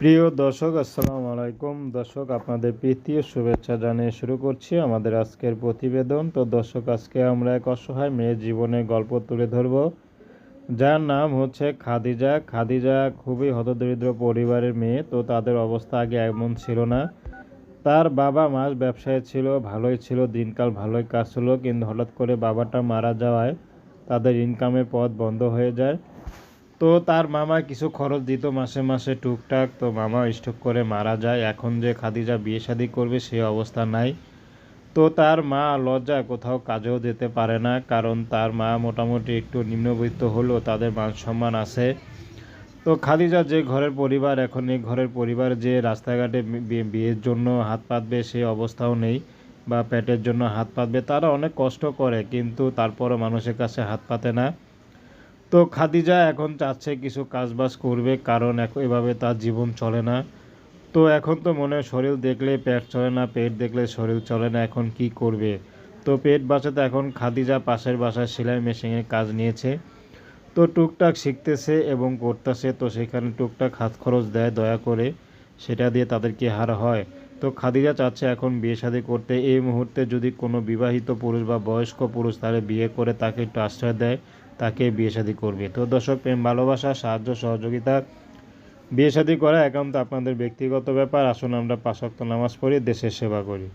প্রিয় দর্শক, আসসালামু আলাইকুম। দর্শক, আপনাদের প্রীতীয় শুভেচ্ছা জানিয়ে শুরু করছি আমাদের আজকের প্রতিবেদন। তো দর্শক, আজকে আমরা এক অসহায় মেয়ের জীবনের গল্প তুলে ধরব। যার নাম হচ্ছে খাদিজা। খাদিজা খুবই হতদরিদ্র পরিবারের মেয়ে, তো তাদের অবস্থা আগে এমন ছিল না। তার বাবা মাছ ব্যবসায় ছিল, ভালোই ছিল, দিনকাল ভালোই কাজ ছিল কিন্তু হঠাৎ করে বাবাটা মারা যাওয়ায় তাদের ইনকামের পথ বন্ধ হয়ে যায়। তো তার মামা কিছু খরচ দিত মাসে মাসে টুকটাক। তো মামা স্ট্রোক করে মারা যায়। এখন যে খাদিজা বিয়ে শাদি করবে সে অবস্থা নাই। তো তার মা লজ্জা কোথাও কাজেও যেতে পারে না, কারণ তার মা মোটামুটি একটু নিম্নবিত্ত হলেও তাদের মান সম্মান আছে। তো খাদিজা যে ঘরের পরিবার, এখন এই ঘরের পরিবার যে রাস্তাঘাটে বিয়ের জন্য হাত পাতবে সেই অবস্থাও নেই বা পেটের জন্য হাত পাতবে। তারা অনেক কষ্ট করে, কিন্তু তারপরও মানুষের কাছে হাত পাতে না। তো খাদিজা এখন চাচ্ছে কিছু কাজবাজ করবে, কারণ এভাবে তার জীবন চলে না। তো এখন তো মনে শরীর দেখলে পেট চলে না, পেট দেখলে শরীর চলে না, এখন কি করবে? তো পেট বাঁচাতে এখন খাদিজা পাশের বাসায় সেলাই মেশিনের কাজ নিয়েছে। তো টুকটাক শিখতেছে এবং করতেছে, তো সেখানে টুকটাক হাত খরচ দেয় দয়া করে, সেটা দিয়ে তাদের কি হার হয়। তো খাদিজা চাচ্ছে এখন বিয়ে শাদী করতে। এই মুহূর্তে যদি কোনো বিবাহিত পুরুষ বা বয়স্ক পুরুষ তাহলে বিয়ে করে তাকে একটু আশ্রয় দেয়, তাকে বিয়ে শাদী করবে। তো দর্শক, প্রেম, ভালোবাসা, সাহায্য, সহযোগিতা, বিয়ে শাদী করা একান্ত আপনাদের ব্যক্তিগত ব্যাপার। আসুন আমরা পাশক্ত নামাজ পড়ি, দেশের সেবা করি।